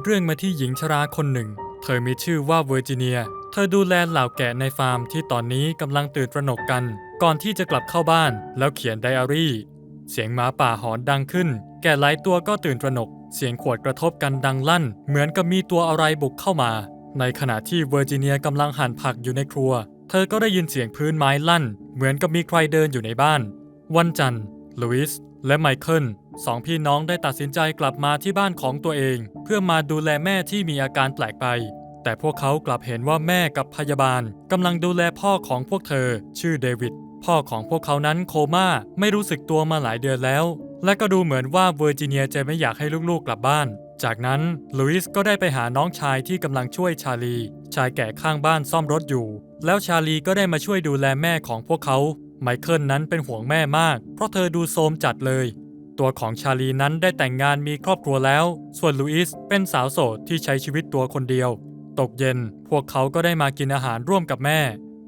ดเรื่องมาที่หญิงชราคนหนึ่ง เธอมีชื่อว่าเวอร์จิเนีย เธอดูแลเหล่าแกะในฟาร์มที่ตอนนี้กำลังตื่นตระหนกกัน ก่อนที่จะกลับเข้าบ้านแล้วเขียนไดอารี่ เสียงหมาป่าหอนดังขึ้น แกะหลายตัวก็ตื่นตระหนก เสียงขวดกระทบกันดังลั่น เหมือนกับมีตัวอะไรบุกเข้ามา ในขณะที่เวอร์จิเนียกำลังหั่นผักอยู่ในครัว เธอก็ได้ยินเสียงพื้นไม้ลั่น เหมือนกับมีใครเดินอยู่ในบ้าน วันจันทร์ ลุยส์และไมเคิลสองพี่น้องได้ตัดสินใจกลับมาที่บ้านของตัวเอง เพื่อมาดูแลแม่ที่มีอาการแปลกไป แต่พวกเขากลับเห็นว่าแม่กับพยาบาลกำลังดูแลพ่อของพวกเธอ ชื่อเดวิดพ่อของพวกเขานั้นโคม่าไม่รู้สึกตัวมาหลายเดือนแล้ว และก็ดูเหมือนว่าเวอร์จิเนียจะไม่อยากให้ลูกๆกลับบ้าน จากนั้นลุยส์ก็ได้ไปหาน้องชายที่กำลังช่วยชาลี ชายแก่ข้างบ้านซ่อมรถอยู่ แล้วชาลีก็ได้มาช่วยดูแลแม่ของพวกเขา ไมเคิลนั้นเป็นห่วงแม่มาก เพราะเธอดูโทรมจัดเลย ตัวของชาลีนั้นได้แต่งงานมีครอบครัวแล้ว ส่วนลุอิสเป็นสาวโสดที่ใช้ชีวิตตัวคนเดียว ตกเย็น พวกเขาก็ได้มากินอาหารร่วมกับแม่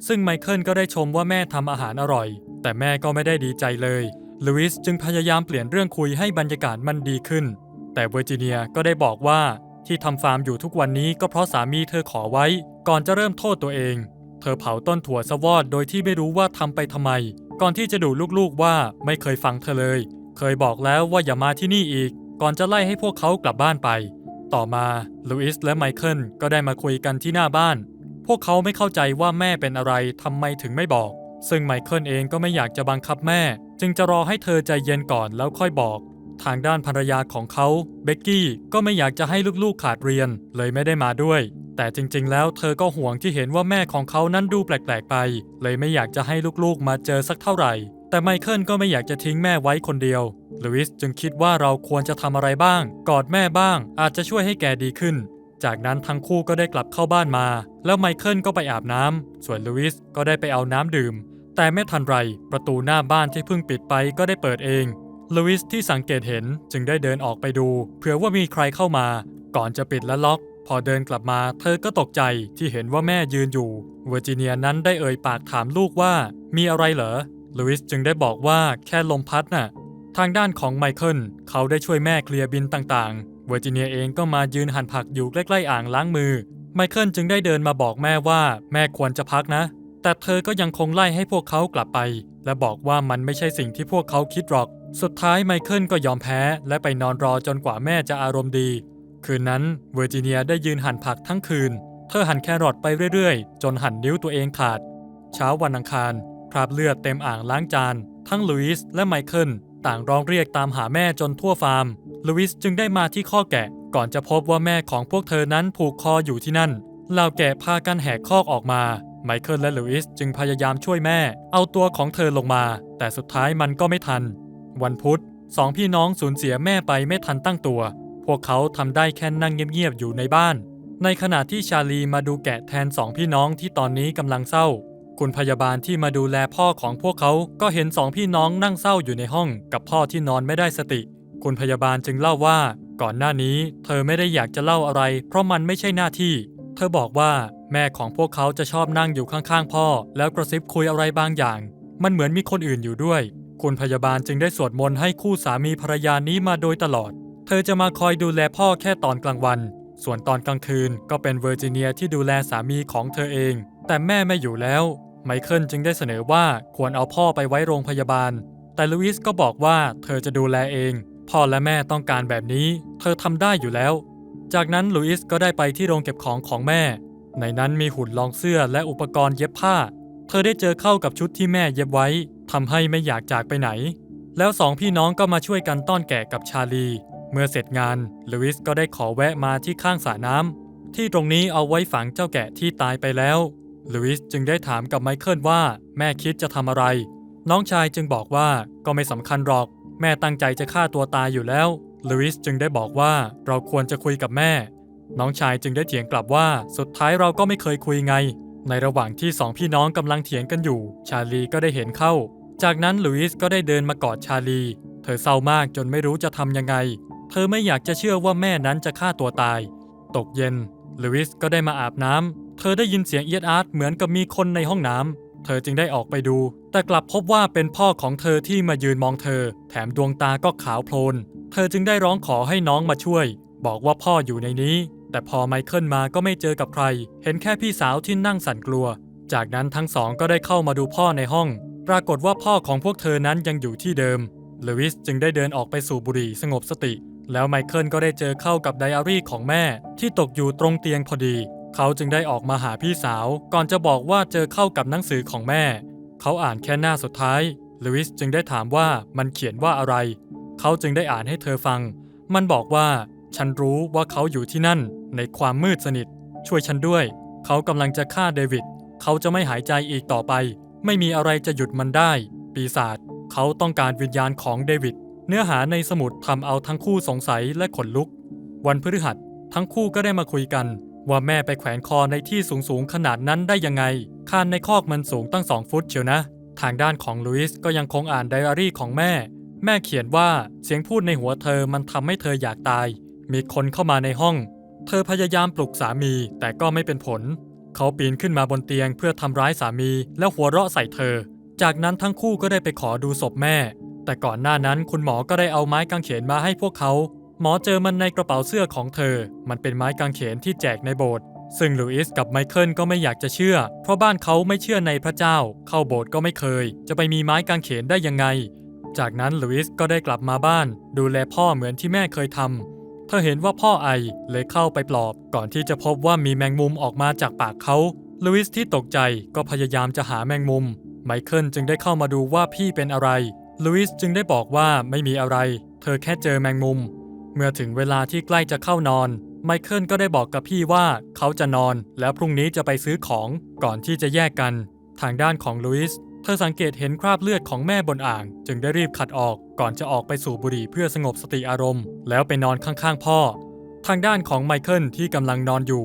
ซึ่งไมเคิลก็ได้ชมว่าแม่ทำอาหารอร่อย แต่แม่ก็ไม่ได้ดีใจเลยลุอิสจึงพยายามเปลี่ยนเรื่องคุยให้บรรยากาศมันดีขึ้น แต่เวอร์จิเนียก็ได้บอกว่าที่ทำฟาร์มอยู่ทุกวันนี้ก็เพราะสามีเธอขอไว้ ก่อนจะเริ่มโทษตัวเอง เธอเผาต้นถั่วสวอดโดยที่ไม่รู้ว่าทำไปทำไม ก่อนที่จะดูลูกๆว่าไม่เคยฟังเธอเลย เคยบอกแล้วว่าอย่ามาที่นี่อีก ก่อนจะไล่ให้พวกเขากลับบ้านไป ต่อมาลูอิสและไมเคิลก็ได้มาคุยกันที่หน้าบ้าน พวกเขาไม่เข้าใจว่าแม่เป็นอะไรทำไมถึงไม่บอก ซึ่งไมเคิลเองก็ไม่อยากจะบังคับแม่ จึงจะรอให้เธอใจเย็นก่อนแล้วค่อยบอกทางด้านภรรยาของเขาเบกกี้ก็ไม่อยากจะให้ลูกๆขาดเรียนเลยไม่ได้มาด้วย แต่จริงๆ แล้วเธอก็ห่วงที่เห็นว่าแม่ของเขานั้นดูแปลกๆไป เลยไม่อยากจะให้ลูกๆ มาเจอสักเท่าไหร่ แต่ไมเคิลก็ไม่อยากจะทิ้งแม่ไว้คนเดียวลุอิสจึงคิดว่าเราควรจะทำอะไรบ้าง กอดแม่บ้าง อาจจะช่วยให้แกดีขึ้น จากนั้นทั้งคู่ก็ได้กลับเข้าบ้านมา แล้วไมเคิลก็ไปอาบน้ำส่วนลุอิสก็ได้ไปเอาน้ำดื่ม แต่ไม่ทันไร ประตูหน้าบ้านที่เพิ่งปิดไปก็ได้เปิดเองลุอิสที่สังเกตเห็นจึงได้เดินออกไปดูเผื่อว่ามีใครเข้ามา ก่อนจะปิดและล็อก พอเดินกลับมาเธอก็ตกใจที่เห็นว่าแม่ยืนอยู่ เวอร์จิเนียนั้นได้เอ่ยปากถามลูกว่ามีอะไรเหรอ ลุอิสจึงได้บอกว่าแค่ลมพัดน่ะ ทางด้านของไมเคิลเขาได้ช่วยแม่เคลียร์บินต่างๆ เวอร์จิเนียเองก็มายืนหั่นผักอยู่ใกล้ๆอ่างล้างมือ ไมเคิลจึงได้เดินมาบอกแม่ว่าแม่ควรจะพักนะ แต่เธอก็ยังคงไล่ให้พวกเขากลับไป และบอกว่ามันไม่ใช่สิ่งที่พวกเขาคิดหรอก สุดท้ายไมเคิลก็ยอมแพ้และไปนอนรอจนกว่าแม่จะอารมณ์ดี คืนนั้นเวอร์จิเนียได้ยืนหั่นผักทั้งคืน เธอหั่นแครอทไปเรื่อยๆ จนหั่นนิ้วตัวเองขาด เช้าวันอังคาร คราบเลือดเต็มอ่างล้างจาน ทั้งลุยส์และไมเคิลต่างร้องเรียกตามหาแม่จนทั่วฟาร์ม ลุยส์จึงได้มาที่ข้อแกะ ก่อนจะพบว่าแม่ของพวกเธอนั้นผูกคออยู่ที่นั่นเหล่าแกะพากันแหกคอกออกมาไมเคิลและลุยส์จึงพยายามช่วยแม่ เอาตัวของเธอลงมา แต่สุดท้ายมันก็ไม่ทัน วันพุธสองพี่น้องสูญเสียแม่ไปไม่ทันตั้งตัว พวกเขาทำได้แค่นั่งเงียบๆอยู่ในบ้าน ในขณะที่ชาลีมาดูแกะแทนสองพี่น้องที่ตอนนี้กำลังเศร้า คุณพยาบาลที่มาดูแลพ่อของพวกเขาก็เห็นสองพี่น้องนั่งเศร้าอยู่ในห้องกับพ่อที่นอนไม่ได้สติ คุณพยาบาลจึงเล่าว่า ก่อนหน้านี้ เธอไม่ได้อยากจะเล่าอะไร เพราะมันไม่ใช่หน้าที่ เธอบอกว่าแม่ของพวกเขาจะชอบนั่งอยู่ข้างๆ พ่อ แล้วกระซิบคุยอะไรบางอย่าง มันเหมือนมีคนอื่นอยู่ด้วย คุณพยาบาลจึงได้สวดมนต์ให้คู่สามีภรรยานี้มาโดยตลอด ธอจะมาคอยดูแลพ่อแค่ตอนกลางวัน ส่วนตอนกลางคืนก็เป็นเวอร์จิเนียที่ดูแลสามีของเธอเอง แต่แม่ไม่อยู่แล้ว ไมเคิลจึงได้เสนอว่าควรเอาพ่อไปไว้โรงพยาบาล แต่ลุอิสก็บอกว่าเธอจะดูแลเอง พ่อและแม่ต้องการแบบนี้ เธอทำได้อยู่แล้ว จากนั้นลุอิสก็ได้ไปที่โรงเก็บของของแม่ ในนั้นมีหุ่นรองเสื้อและอุปกรณ์เย็บผ้า เธอได้เจอเข้ากับชุดที่แม่เย็บไว้ทำให้ไม่อยากจากไปไหน แล้วสองพี่น้องก็มาช่วยกันต้อนแกะกับชาลี เมื่อเสร็จงานลุอิสก็ได้ขอแวะมาที่ข้างสระน้ำที่ตรงนี้เอาไว้ฝังเจ้าแกะที่ตายไปแล้วลุอิสจึงได้ถามกับไมเคิลว่าแม่คิดจะทำอะไร น้องชายจึงบอกว่าก็ไม่สำคัญหรอก แม่ตั้งใจจะฆ่าตัวตายอยู่แล้วลุอิสจึงได้บอกว่าเราควรจะคุยกับแม่ น้องชายจึงได้เถียงกลับว่าสุดท้ายเราก็ไม่เคยคุยไง ในระหว่างที่สองพี่น้องกำลังเถียงกันอยู่ ชาลีก็ได้เห็นเข้า จากนั้นลุอิสก็ได้เดินมากอดชาลี เธอเศร้ามากจนไม่รู้จะทำยังไง เธอไม่อยากจะเชื่อว่าแม่นั้นจะฆ่าตัวตาย ตกเย็นลุอิสก็ได้มาอาบน้ำ เธอได้ยินเสียงเอียดอาร์ตเหมือนกับมีคนในห้องน้ำ เธอจึงได้ออกไปดู แต่กลับพบว่าเป็นพ่อของเธอที่มายืนมองเธอ แถมดวงตาก็ขาวโพลน เธอจึงได้ร้องขอให้น้องมาช่วย บอกว่าพ่ออยู่ในนี้ แต่พอไมเคิลมาก็ไม่เจอกับใคร เห็นแค่พี่สาวที่นั่งสั่นกลัว จากนั้นทั้งสองก็ได้เข้ามาดูพ่อในห้อง ปรากฏว่าพ่อของพวกเธอนั้นยังอยู่ที่เดิมลูอิสจึงได้เดินออกไปสู่บุหรี่สงบสติ แล้วไมเคิลก็ได้เจอเข้ากับไดอารี่ของแม่ ที่ตกอยู่ตรงเตียงพอดี เขาจึงได้ออกมาหาพี่สาว ก่อนจะบอกว่าเจอเข้ากับหนังสือของแม่ เขาอ่านแค่หน้าสุดท้ายลูอิสจึงได้ถามว่ามันเขียนว่าอะไร เขาจึงได้อ่านให้เธอฟัง มันบอกว่า ฉันรู้ว่าเขาอยู่ที่นั่น ในความมืดสนิท ช่วยฉันด้วย เขากำลังจะฆ่าเดวิด เขาจะไม่หายใจอีกต่อไป ไม่มีอะไรจะหยุดมันได้ ปีศาจ เขาต้องการวิญญาณของเดวิด เนื้อหาในสมุดทำเอาทั้งคู่สงสัยและขนลุก วันพฤหัสทั้งคู่ก็ได้มาคุยกัน ว่าแม่ไปแขวนคอในที่สูงๆขนาดนั้นได้ยังไง คานในคอกมันสูงตั้งสองฟุตเชียวนะ ทางด้านของลุยส์ก็ยังคงอ่านไดอารี่ของแม่ แม่เขียนว่าเสียงพูดในหัวเธอมันทำให้เธออยากตาย มีคนเข้ามาในห้อง เธอพยายามปลุกสามีแต่ก็ไม่เป็นผล เขาปีนขึ้นมาบนเตียงเพื่อทำร้ายสามีแล้วหัวเราะใส่เธอ จากนั้นทั้งคู่ก็ได้ไปขอดูศพแม่ แต่ก่อนหน้านั้นคุณหมอก็ได้เอาไม้กางเขนมาให้พวกเขา หมอเจอมันในกระเป๋าเสื้อของเธอ มันเป็นไม้กางเขนที่แจกในโบสถ์ซึ่งลูอิสกับไมเคิลก็ไม่อยากจะเชื่อ เพราะบ้านเขาไม่เชื่อในพระเจ้า เข้าโบสถ์ก็ไม่เคย จะไปมีไม้กางเขนได้ยังไง จากนั้นลูอิสก็ได้กลับมาบ้าน ดูแลพ่อเหมือนที่แม่เคยทำเธอเห็นว่าพ่อไอเลยเข้าไปปลอบ ก่อนที่จะพบว่ามีแมงมุมออกมาจากปากเขาลูอิสที่ตกใจก็พยายามจะหาแมงมุม ไมเคิลจึงได้เข้ามาดูว่าพี่เป็นอะไร ลูอิสจึงได้บอกว่าไม่มีอะไร เธอแค่เจอแมงมุม เมื่อถึงเวลาที่ใกล้จะเข้านอน ไมเคิลก็ได้บอกกับพี่ว่าเขาจะนอน แล้วพรุ่งนี้จะไปซื้อของก่อนที่จะแยกกัน ทางด้านของลุยส์เธอสังเกตเห็นคราบเลือดของแม่บนอ่าง จึงได้รีบขัดออกก่อนจะออกไปสู่บุหรี่เพื่อสงบสติอารมณ์ แล้วไปนอนข้างๆพ่อ ทางด้านของไมเคิลที่กำลังนอนอยู่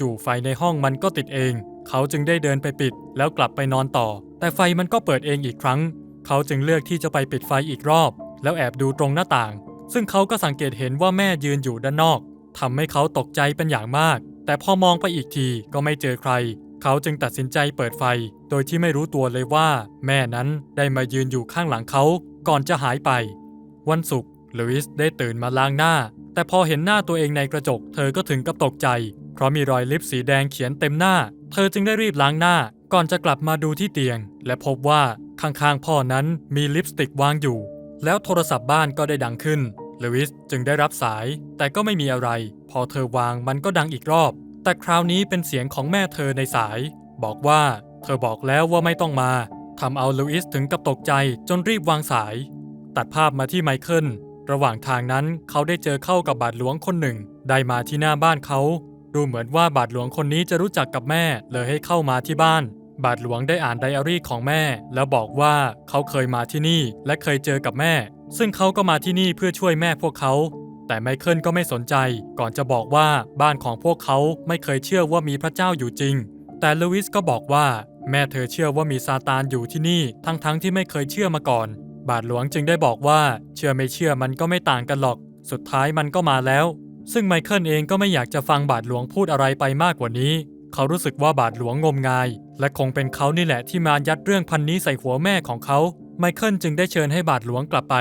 จู่ๆไฟในห้องมันก็ติดเอง เขาจึงได้เดินไปปิด แล้วกลับไปนอนต่อ แต่ไฟมันก็เปิดเองอีกครั้ง เขาจึงเลือกที่จะไปปิดไฟอีกรอบ แล้วแอบดูตรงหน้าต่าง ซึ่งเขาก็สังเกตเห็นว่าแม่ยืนอยู่ด้านนอกทำให้เขาตกใจเป็นอย่างมาก แต่พอมองไปอีกทีก็ไม่เจอใคร เขาจึงตัดสินใจเปิดไฟ โดยที่ไม่รู้ตัวเลยว่า แม่นั้นได้มายืนอยู่ข้างหลังเขา ก่อนจะหายไป วันศุกร์ลุอิสได้ตื่นมาล้างหน้า แต่พอเห็นหน้าตัวเองในกระจก เธอก็ถึงกับตกใจ เพราะมีรอยลิปสีแดงเขียนเต็มหน้า เธอจึงได้รีบล้างหน้า ก่อนจะกลับมาดูที่เตียง และพบว่า ข้างๆพ่อนั้นมีลิปสติกวางอยู่ แล้วโทรศัพท์บ้านก็ได้ดังขึ้นลูอิสจึงได้รับสาย แต่ก็ไม่มีอะไร พอเธอวางมันก็ดังอีกรอบ แต่คราวนี้เป็นเสียงของแม่เธอในสาย บอกว่าเธอบอกแล้วว่าไม่ต้องมาทำเอาลูอิสถึงกับตกใจจนรีบวางสาย ตัดภาพมาที่ไมเคิลระหว่างทางนั้นเขาได้เจอเข้ากับบาทหลวงคนหนึ่ง ได้มาที่หน้าบ้านเขา ดูเหมือนว่าบาทหลวงคนนี้จะรู้จักกับแม่เลยให้เข้ามาที่บ้าน บาทหลวงได้อ่านไดอารี่ของแม่ แล้วบอกว่าเขาเคยมาที่นี่และเคยเจอกับแม่ ซึ่งเขาก็มาที่นี่เพื่อช่วยแม่พวกเขา แต่ไมเคิลก็ไม่สนใจ ก่อนจะบอกว่าบ้านของพวกเขาไม่เคยเชื่อว่ามีพระเจ้าอยู่จริง แต่ลูอิสก็บอกว่า แม่เธอเชื่อว่ามีซาตานอยู่ที่นี่ทั้งๆทที่ไม่เคยเชื่อมาก่อน บาทหลวงจึงได้บอกว่า เชื่อไม่เชื่อมันก็ไม่ต่างกันหรอก สุดท้ายมันก็มาแล้ว ซึ่งไมเคิลเองก็ไม่อยากจะฟังบาทหลวงพูดอะไรไปมากกว่านี้ เขารู้สึกว่าบาทหลวงงมงาย และคงเป็นเขานี่แหละที่มายัดเรื่องพันนี้ใส่หัวแม่ของเขา ไมเคิลจึงได้เชิญให้บาทหลวงกลับไป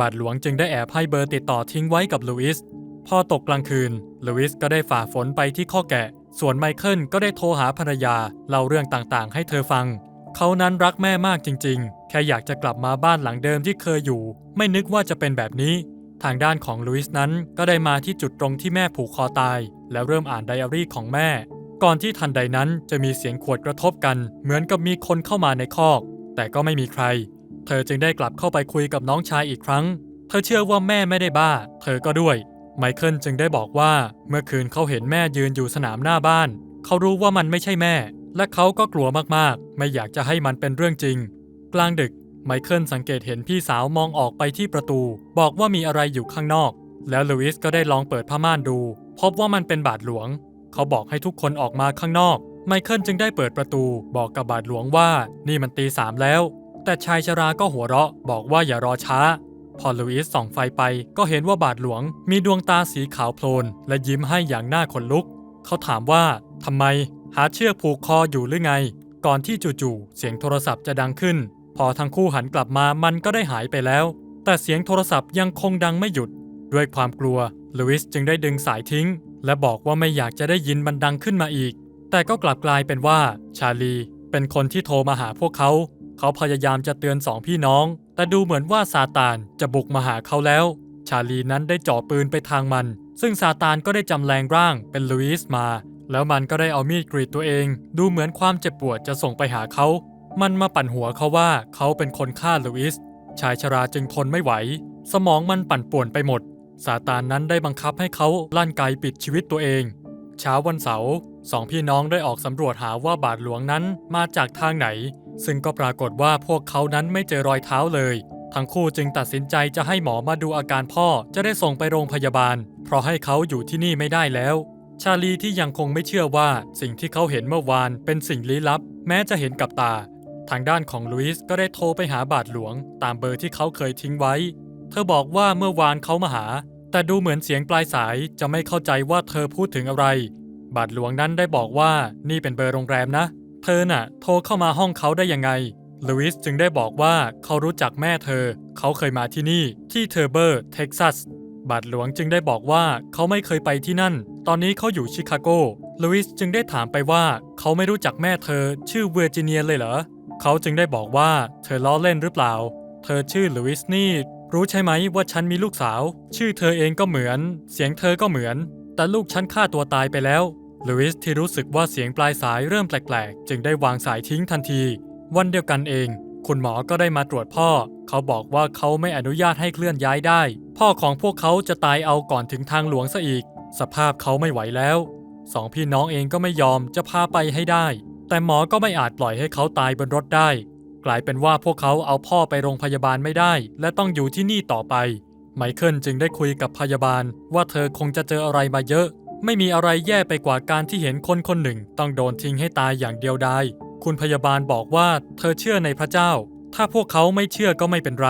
บาทหลวงจึงได้แอบให้เบอร์ติดต่อทิ้งไว้กับลูอิส พอตกกลางคืน ลูอิสก็ได้ฝ่าฝนไปที่ข้อแกะ ส่วนไมเคิลก็ได้โทรหาภรรยาเล่าเรื่องต่างๆ ให้เธอฟัง เขานั้นรักแม่มากจริง ๆ แค่อยากจะกลับมาบ้านหลังเดิมที่เคยอยู่ ไม่นึกว่าจะเป็นแบบนี้ ทางด้านของลุยส์นั้นก็ได้มาที่จุดตรงที่แม่ผูกคอตาย แล้วเริ่มอ่านไดอารี่ของแม่ ก่อนที่ทันใดนั้นจะมีเสียงขวดกระทบกัน เหมือนกับมีคนเข้ามาในคอก แต่ก็ไม่มีใคร เธอจึงได้กลับเข้าไปคุยกับน้องชายอีกครั้ง เธอเชื่อว่าแม่ไม่ได้บ้า เธอก็ด้วย ไมเคิลจึงได้บอกว่าเมื่อคืนเขาเห็นแม่ยืนอยู่สนามหน้าบ้าน เขารู้ว่ามันไม่ใช่แม่ และเขาก็กลัวมากๆ ไม่อยากจะให้มันเป็นเรื่องจริง กลางดึกไมเคิลสังเกตเห็นพี่สาวมองออกไปที่ประตู บอกว่ามีอะไรอยู่ข้างนอก แล้วลูอิสก็ได้ลองเปิดผ้าม่านดู พบว่ามันเป็นบาทหลวง เขาบอกให้ทุกคนออกมาข้างนอก ไมเคิลจึงได้เปิดประตูบอกกับบาทหลวงว่านี่มันตีสามแล้ว แต่ชายชราก็หัวเราะบอกว่าอย่ารอช้า พอลูอิสส่องไฟไปก็เห็นว่าบาทหลวง มีดวงตาสีขาวโพลน และยิ้มให้อย่างน่าขนลุก เขาถามว่าทำไม หาเชือกผูกคออยู่หรือไง ก่อนที่จู่ๆเสียงโทรศัพท์จะดังขึ้น พอทั้งคู่หันกลับมามันก็ได้หายไปแล้ว แต่เสียงโทรศัพท์ยังคงดังไม่หยุด ด้วยความกลัวลุยส์จึงได้ดึงสายทิ้ง และบอกว่าไม่อยากจะได้ยินมันดังขึ้นมาอีก แต่ก็กลับกลายเป็นว่า ชาลี เป็นคนที่โทรมาหาพวกเขา เขาพยายามจะเตือนสองพี่น้อง แต่ดูเหมือนว่าซาตานจะบุกมาหาเขาแล้ว ชาลีนั้นได้จ่อปืนไปทางมัน ซึ่งซาตานก็ได้จำแรงร่างเป็นลุยส์มา แล้วมันก็ได้เอามีดกรีดตัวเอง ดูเหมือนความเจ็บปวดจะส่งไปหาเขา มันมาปั่นหัวเขาว่าเขาเป็นคนฆ่าลุยส์ชายชราจึงทนไม่ไหว สมองมันปั่นป่วนไปหมด ซาตานนั้นได้บังคับให้เขาลั่นไกปิดชีวิตตัวเอง เช้าวันเสาร์สองพี่น้องได้ออกสำรวจหาว่าบาทหลวงนั้นมาจากทางไหน ซึ่งก็ปรากฏว่าพวกเขานั้นไม่เจอรอยเท้าเลย ทั้งคู่จึงตัดสินใจจะให้หมอมาดูอาการพ่อจะได้ส่งไปโรงพยาบาล เพราะให้เขาอยู่ที่นี่ไม่ได้แล้ว ชาลีที่ยังคงไม่เชื่อว่าสิ่งที่เขาเห็นเมื่อวานเป็นสิ่งลี้ลับ แม้จะเห็นกับตา ทางด้านของลุยส์ก็ได้โทรไปหาบาทหลวง ตามเบอร์ที่เขาเคยทิ้งไว้ เธอบอกว่าเมื่อวานเขามาหา แต่ดูเหมือนเสียงปลายสายจะไม่เข้าใจว่าเธอพูดถึงอะไร บาทหลวงนั้นได้บอกว่านี่เป็นเบอร์โรงแรมนะ เธอน่ะ โทรเข้ามาห้องเขาได้ยังไงลุยส์จึงได้บอกว่าเขารู้จักแม่เธอ เขาเคยมาที่นี่ที่เทอร์เบอร์เท็กซัส บาทหลวงจึงได้บอกว่าเขาไม่เคยไปที่นั่น ตอนนี้เขาอยู่ชิคาโกลุยส์จึงได้ถามไปว่าเขาไม่รู้จักแม่เธอ ชื่อเวอร์จิเนียเลยเหรอ เขาจึงได้บอกว่าเธอล้อเล่นหรือเปล่า เธอชื่อลุยส์นี่ รู้ใช่ไหมว่าฉันมีลูกสาว ชื่อเธอเองก็เหมือน เสียงเธอก็เหมือน แต่ลูกฉันฆ่าตัวตายไปแล้วลุยส์ที่รู้สึกว่าเสียงปลายสายเริ่มแปลกๆ จึงได้วางสายทิ้งทันที วันเดียวกันเอง คุณหมอก็ได้มาตรวจพ่อ เขาบอกว่าเขาไม่อนุญาตให้เคลื่อนย้ายได้ พ่อของพวกเขาจะตายเอาก่อนถึงทางหลวงซะอีก สภาพเขาไม่ไหวแล้วสองพี่น้องเองก็ไม่ยอมจะพาไปให้ได้ แต่หมอก็ไม่อาจปล่อยให้เขาตายบนรถได้ กลายเป็นว่าพวกเขาเอาพ่อไปโรงพยาบาลไม่ได้ และต้องอยู่ที่นี่ต่อไป ไมเคิลจึงได้คุยกับพยาบาล ว่าเธอคงจะเจออะไรมาเยอะ ไม่มีอะไรแย่ไปกว่าการที่เห็นคนคนหนึ่ง ต้องโดนทิ้งให้ตายอย่างเดียวดายคุณพยาบาลบอกว่าเธอเชื่อในพระเจ้า ถ้าพวกเขาไม่เชื่อก็ไม่เป็นไร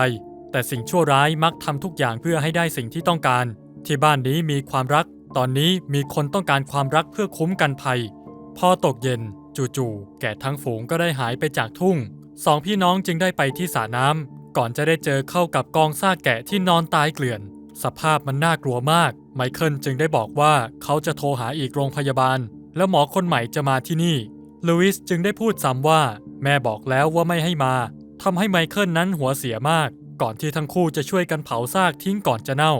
แต่สิ่งชั่วร้ายมักทำทุกอย่างเพื่อให้ได้สิ่งที่ต้องการ ที่บ้านนี้มีความรัก ตอนนี้มีคนต้องการความรักเพื่อคุ้มกันภัย พอตกเย็น จู่ๆแกะทั้งฝูงก็ได้หายไปจากทุ่ง สองพี่น้องจึงได้ไปที่สระน้ำก่อนจะได้เจอเข้ากับกองซากแกะที่นอนตายเกลื่อน สภาพมันน่ากลัวมาก ไมเคิลจึงได้บอกว่าเขาจะโทรหาอีกโรงพยาบาล แล้วหมอคนใหม่จะมาที่นี่ลุยส์จึงได้พูดซ้ำว่า แม่บอกแล้วว่าไม่ให้มาทำให้ไมเคิลนั้นหัวเสียมาก ก่อนที่ทั้งคู่จะช่วยกันเผาซากทิ้งก่อนจะเน่า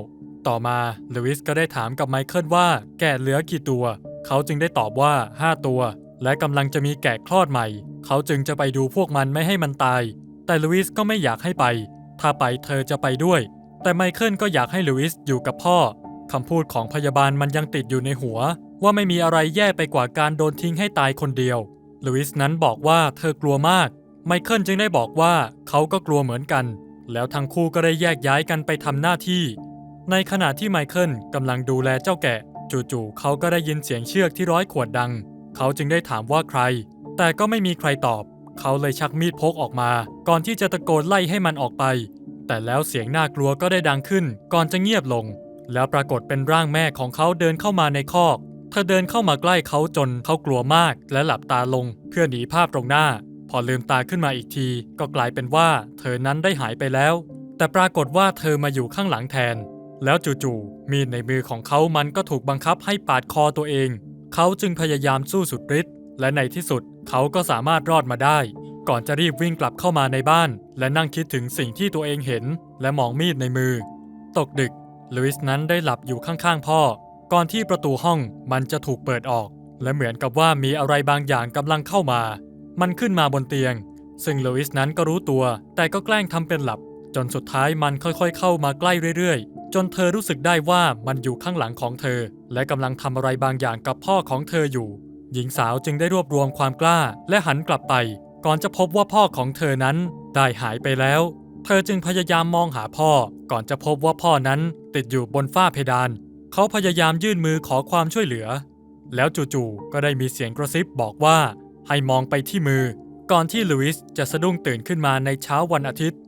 ต่อมาลุยส์ก็ได้ถามกับไมเคิลว่าแกะเหลือกี่ตัว เขาจึงได้ตอบว่า 5 ตัว และกำลังจะมีแกะคลอดใหม่ เขาจึงจะไปดูพวกมันไม่ให้มันตาย แต่ลุยส์ก็ไม่อยากให้ไป ถ้าไปเธอจะไปด้วย แต่ไมเคิลก็อยากให้ลุยส์อยู่กับพ่อคำพูดของพยาบาลมันยังติดอยู่ในหัว ว่าไม่มีอะไรแย่ไปกว่าการโดนทิ้งให้ตายคนเดียวลุยส์นั้นบอกว่าเธอกลัวมาก ไมเคิลจึงได้บอกว่าเขาก็กลัวเหมือนกัน แล้วทั้งคู่ก็ได้แยกย้ายกันไปทำหน้าที่ ในขณะที่ไมเคิลกำลังดูแลเจ้าแกะ จู่ๆเขาก็ได้ยินเสียงเชือกที่ร้อยขวดดัง เขาจึงได้ถามว่าใคร แต่ก็ไม่มีใครตอบ เขาเลยชักมีดพกออกมา ก่อนที่จะตะโกนไล่ให้มันออกไป แต่แล้วเสียงน่ากลัวก็ได้ดังขึ้น ก่อนจะเงียบลง แล้วปรากฏเป็นร่างแม่ของเขาเดินเข้ามาในคอก เธอเดินเข้ามาใกล้เขาจนเขากลัวมากและหลับตาลง เพื่อหนีภาพตรงหน้า พอลืมตาขึ้นมาอีกที ก็กลายเป็นว่า เธอนั้นได้หายไปแล้ว แต่ปรากฏว่าเธอมาอยู่ข้างหลังแทน แล้วจู่ๆมีดในมือของเขามันก็ถูกบังคับให้ปาดคอตัวเอง เขาจึงพยายามสู้สุดฤทธิ์และในที่สุดเขาก็สามารถรอดมาได้ ก่อนจะรีบวิ่งกลับเข้ามาในบ้าน และนั่งคิดถึงสิ่งที่ตัวเองเห็น และมองมีดในมือ ตกดึกลุยส์นั้นได้หลับอยู่ข้างๆพ่อ ก่อนที่ประตูห้องมันจะถูกเปิดออก และเหมือนกับว่ามีอะไรบางอย่างกำลังเข้ามา มันขึ้นมาบนเตียง ซึ่งลุยส์นั้นก็รู้ตัว แต่ก็แกล้งทำเป็นหลับ จนสุดท้ายมันค่อยๆ เข้ามาใกล้เรื่อยๆ จนเธอรู้สึกได้ว่ามันอยู่ข้างหลังของเธอ และกำลังทำอะไรบางอย่างกับพ่อของเธออยู่ หญิงสาวจึงได้รวบรวมความกล้าและหันกลับไป ก่อนจะพบว่าพ่อของเธอนั้นได้หายไปแล้ว เธอจึงพยายามมองหาพ่อ ก่อนจะพบว่าพ่อนั้นติดอยู่บนฝ้าเพดาน เขาพยายามยื่นมือขอความช่วยเหลือ แล้วจู่ๆก็ได้มีเสียงกระซิบบอกว่า ให้มองไปที่มือ ก่อนที่ลุยส์จะสะดุ้งตื่นขึ้นมาในเช้าวันอาทิตย์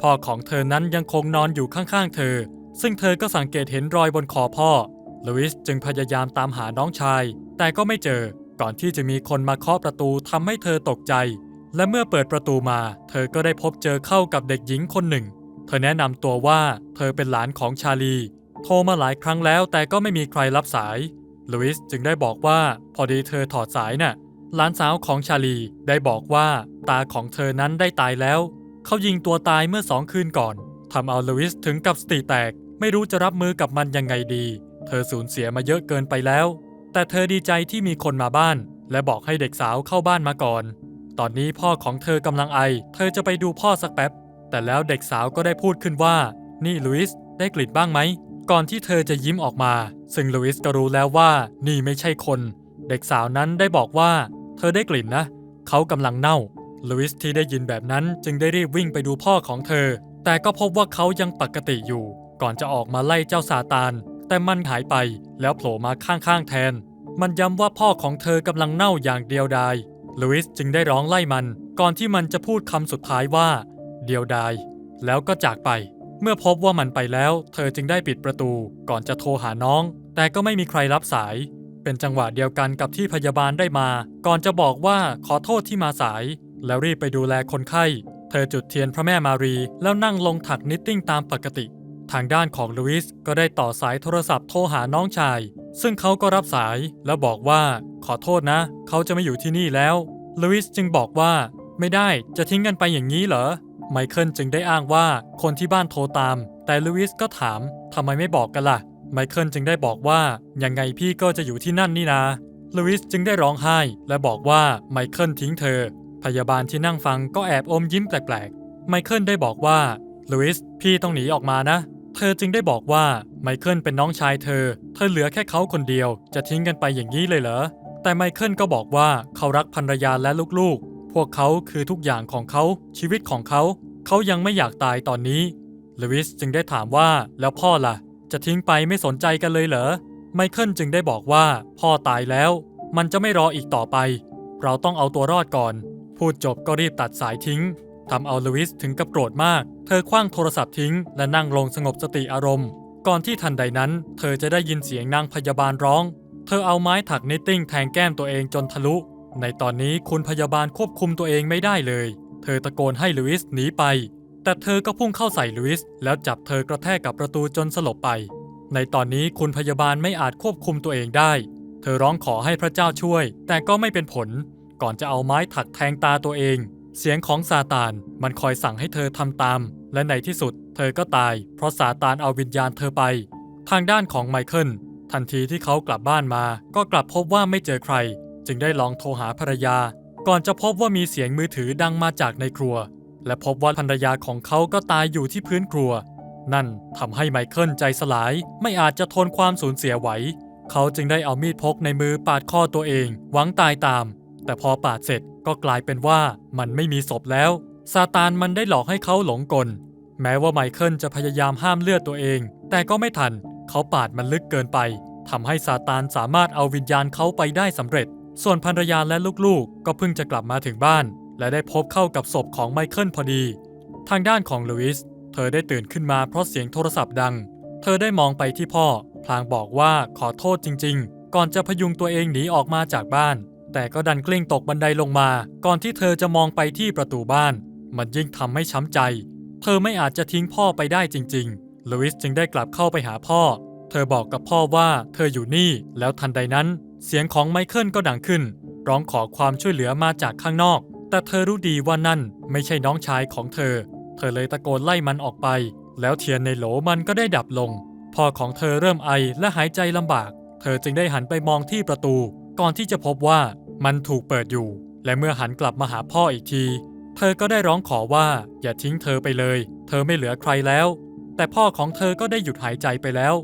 พ่อของเธอนั้นยังคงนอนอยู่ข้างๆเธอ ซึ่งเธอก็สังเกตเห็นรอยบนคอพ่อ ลุยส์จึงพยายามตามหาน้องชาย แต่ก็ไม่เจอ ก่อนที่จะมีคนมาเคาะประตูทำให้เธอตกใจ และเมื่อเปิดประตูมา เธอก็ได้พบเจอเข้ากับเด็กหญิงคนหนึ่ง เธอแนะนำตัวว่าเธอเป็นหลานของชาลี โทรมาหลายครั้งแล้วแต่ก็ไม่มีใครรับสายลุยส์จึงได้บอกว่าพอดีเธอถอดสายน่ะหลานสาวของชาลีได้บอกว่าตาของเธอนั้นได้ตายแล้ว เขายิงตัวตายเมื่อสองคืนก่อนทำเอาลุยส์ถึงกับสติแตก ไม่รู้จะรับมือกับมันยังไงดี เธอสูญเสียมาเยอะเกินไปแล้ว แต่เธอดีใจที่มีคนมาบ้าน และบอกให้เด็กสาวเข้าบ้านมาก่อน ตอนนี้พ่อของเธอกำลังไอ เธอจะไปดูพ่อสักแป๊บ แต่แล้วเด็กสาวก็ได้พูดขึ้นว่า นี่ลุยส์ได้กลิ่นบ้างไหม ก่อนที่เธอจะยิ้มออกมา ซึ่งลุยส์ก็รู้แล้วว่า นี่ไม่ใช่คน เด็กสาวนั้นได้บอกว่า เธอได้กลิ่นนะ เขากำลังเน่า ลุยส์ที่ได้ยินแบบนั้นจึงได้รีบวิ่งไปดูพ่อของเธอ แต่ก็พบว่าเขายังปกติอยู่ ก่อนจะออกมาไล่เจ้าซาตาน แต่มันหายไปแล้วโผล่มาข้างๆแทน มันย้ำว่าพ่อของเธอกำลังเน่าอย่างเดียวดายลุยส์จึงได้ร้องไล่มัน ก่อนที่มันจะพูดคำสุดท้ายว่า เดียวดาย แล้วก็จากไป เมื่อพบว่ามันไปแล้ว เธอจึงได้ปิดประตู ก่อนจะโทรหาน้อง แต่ก็ไม่มีใครรับสาย เป็นจังหวะเดียวกันกับที่พยาบาลได้มา ก่อนจะบอกว่าขอโทษที่มาสาย แล้วรีบไปดูแลคนไข้ เธอจุดเทียนพระแม่มารี แล้วนั่งลงถักนิตติ้งตามปกติ ทางด้านของลุยส์ก็ได้ต่อสายโทรศัพท์โทรหาน้องชาย ซึ่งเขาก็รับสายแล้วบอกว่าขอโทษนะ เขาจะไม่อยู่ที่นี่แล้วลุยส์จึงบอกว่า ไม่ได้จะทิ้งกันไปอย่างนี้เหรอไมเคิลจึงได้อ้างว่าคนที่บ้านโทรตาม แต่ลุยส์ก็ถามทำไมไม่บอกกันล่ะไมเคิลจึงได้บอกว่ายังไงพี่ก็จะอยู่ที่นั่นนี่นาลุยส์จึงได้ร้องไห้ และบอกว่าไมเคิลทิ้งเธอ พยาบาลที่นั่งฟังก็แอบอมยิ้มแปลกๆไมเคิลได้บอกว่าลุยส์พี่ต้องหนีออกมานะ เธอจึงได้บอกว่าไมเคิลเป็นน้องชายเธอ เธอเหลือแค่เขาคนเดียว จะทิ้งกันไปอย่างนี้เลยเหรอ แต่ไมเคิลก็บอกว่าเขารักภรรยาและลูกๆ พวกเขาคือทุกอย่างของเขา ชีวิตของเขา เขายังไม่อยากตายตอนนี้ลุยส์จึงได้ถามว่าแล้วพ่อล่ะ จะทิ้งไปไม่สนใจกันเลยเหรอ ไมเคิลจึงได้บอกว่าพ่อตายแล้ว มันจะไม่รออีกต่อไป เราต้องเอาตัวรอดก่อน พูดจบก็รีบตัดสายทิ้ง ทำเอาลุยส์ถึงกับโกรธมาก เธอคว้างโทรศัพท์ทิ้ง และนั่งลงสงบสติอารมณ์ ก่อนที่ทันใดนั้น เธอจะได้ยินเสียงนางพยาบาลร้อง เธอเอาไม้ถักนิตติ้งแทงแก้มตัวเองจนทะลุ ในตอนนี้คุณพยาบาลควบคุมตัวเองไม่ได้เลย เธอตะโกนให้ลุยส์หนีไป แต่เธอก็พุ่งเข้าใส่ลุยส์แล้วจับเธอกระแทกกับประตูจนสลบไป ในตอนนี้คุณพยาบาลไม่อาจควบคุมตัวเองได้ เธอร้องขอให้พระเจ้าช่วย แต่ก็ไม่เป็นผล ก่อนจะเอาไม้ถักแทงตาตัวเอง เสียงของซาตานมันคอยสั่งให้เธอทำตาม และในที่สุด เธอก็ตาย เพราะซาตานเอาวิญญาณเธอไป ทางด้านของไมเคิลทันทีที่เขากลับบ้านมา ก็กลับพบว่าไม่เจอใคร จึงได้ลองโทรหาภรรยา ก่อนจะพบว่ามีเสียงมือถือดังมาจากในครัว และพบว่าภรรยาของเขาก็ตายอยู่ที่พื้นครัว นั่นทำให้ไมเคิลใจสลายไม่อาจจะทนความสูญเสียไหว เขาจึงได้เอามีดพกในมือปาดคอตัวเอง หวังตายตาม แต่พอปาดเสร็จ ก็กลายเป็นว่ามันไม่มีศพแล้ว ซาตานมันได้หลอกให้เขาหลงกล แม้ว่าไมเคิลจะพยายามห้ามเลือดตัวเอง แต่ก็ไม่ทัน เขาปาดมันลึกเกินไปทำให้ซาตานสามารถเอาวิญญาณเขาไปได้สำเร็จ ส่วนภรรยาและลูกๆ ก็เพิ่งจะกลับมาถึงบ้าน และได้พบเข้ากับศพของไมเคิลพอดี ทางด้านของลุยส์เธอได้ตื่นขึ้นมาเพราะเสียงโทรศัพท์ดัง เธอได้มองไปที่พ่อ พลางบอกว่าขอโทษจริง ๆ ก่อนจะพยุงตัวเองหนีออกมาจากบ้าน แต่ก็ดันกลิ้งตกบันไดลงมา ก่อนที่เธอจะมองไปที่ประตูบ้าน มันยิ่งทำให้ช้ำใจ เธอไม่อาจจะทิ้งพ่อไปได้จริงๆลุยส์จึงได้กลับเข้าไปหาพ่อ เธอบอกกับพ่อว่าเธออยู่นี่ แล้วทันใดนั้น เสียงของไมเคิลก็ดังขึ้น ร้องขอความช่วยเหลือมาจากข้างนอก แต่เธอรู้ดีว่านั่นไม่ใช่น้องชายของเธอ เธอเลยตะโกนไล่มันออกไป แล้วเทียนในโหลมันก็ได้ดับลง พ่อของเธอเริ่มไอและหายใจลำบาก เธอจึงได้หันไปมองที่ประตู ก่อนที่จะพบว่า มันถูกเปิดอยู่ และเมื่อหันกลับมาหาพ่ออีกที เธอก็ได้ร้องขอว่าอย่าทิ้งเธอไปเลย เธอไม่เหลือใครแล้ว แต่พ่อของเธอก็ได้หยุดหายใจไปแล้ว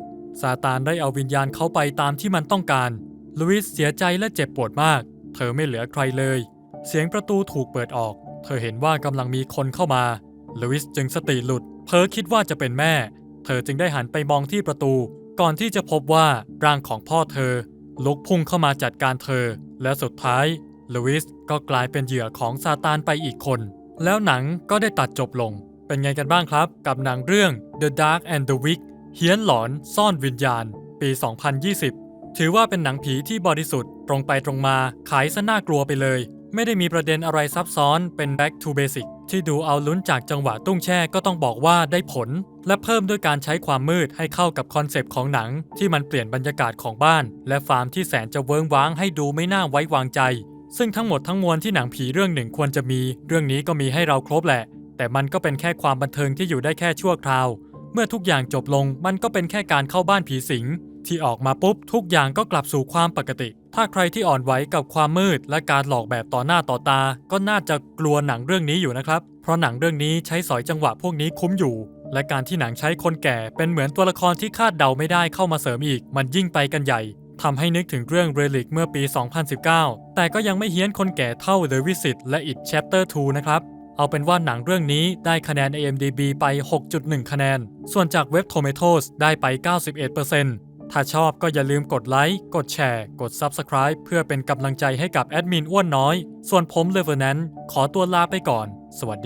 ซาตานได้เอาวิญญาณเขาไปตามที่มันต้องการ ลุยส์เสียใจและเจ็บปวดมาก เธอไม่เหลือใครเลย เสียงประตูถูกเปิดออก เธอเห็นว่ากำลังมีคนเข้ามา ลุยส์จึงสติหลุด เพ้อคิดว่าจะเป็นแม่ เธอจึงได้หันไปมองที่ประตู ก่อนที่จะพบว่าร่างของพ่อเธอ ลุกพุ่งเข้ามาจัดการเธอ และสุดท้ายลูอิสก็กลายเป็นเหยื่อของซาตานไปอีกคน แล้วหนังก็ได้ตัดจบลง เป็นไงกันบ้างครับ กับหนังเรื่อง The Dark and the Wick เฮี้ยนหลอนซ่อนวิญญาณ ปี 2020 ถือว่าเป็นหนังผีที่บริสุทธิ์ตรงไปตรงมาขายซะน่ากลัวไปเลย ไม่ได้มีประเด็นอะไรซับซ้อนเป็น back to basic ที่ดูเอาลุ้นจากจังหวะตุ้งแช่ก็ต้องบอกว่าได้ผล และเพิ่มด้วยการใช้ความมืดให้เข้ากับคอนเซปต์ของหนัง ที่มันเปลี่ยนบรรยากาศของบ้าน และฟาร์มที่แสนจะเวิงว้างให้ดูไม่น่าไว้วางใจ ซึ่งทั้งหมดทั้งมวลที่หนังผีเรื่องหนึ่งควรจะมี เรื่องนี้ก็มีให้เราครบแหละ แต่มันก็เป็นแค่ความบันเทิงที่อยู่ได้แค่ชั่วคราว เมื่อทุกอย่างจบลงมันก็เป็นแค่การเข้าบ้านผีสิงที่ออกมาปุ๊บทุกอย่างก็กลับสู่ความปกติ ถ้าใครที่อ่อนไหวกับความมืดและการหลอกแบบต่อหน้าต่อตา ก็น่าจะกลัวหนังเรื่องนี้อยู่นะครับ เพราะหนังเรื่องนี้ใช้สอยจังหวะพวกนี้คุ้มอยู่ และการที่หนังใช้คนแก่เป็นเหมือนตัวละครที่คาดเดาไม่ได้เข้ามาเสริมอีก มันยิ่งไปกันใหญ่ทำให้นึกถึงเรื่อง Relic เมื่อปี 2019 แต่ก็ยังไม่เฮี้ยนคนแก่เท่า The Visit และ It Chapter 2 นะครับ เอาเป็นว่าหนังเรื่องนี้ได้คะแนน IMDB ไป 6.1 คะแนน ส่วนจากเว็บ Tomatoes ได้ไป 91% ถ้าชอบก็อย่าลืมกดไลค์ กดแชร์ กด Subscribe เพื่อเป็นกำลังใจให้กับแอดมินอ้วนน้อย ส่วนผมเลเวอร์นั้นขอตัวลาไปก่อน สวัสดี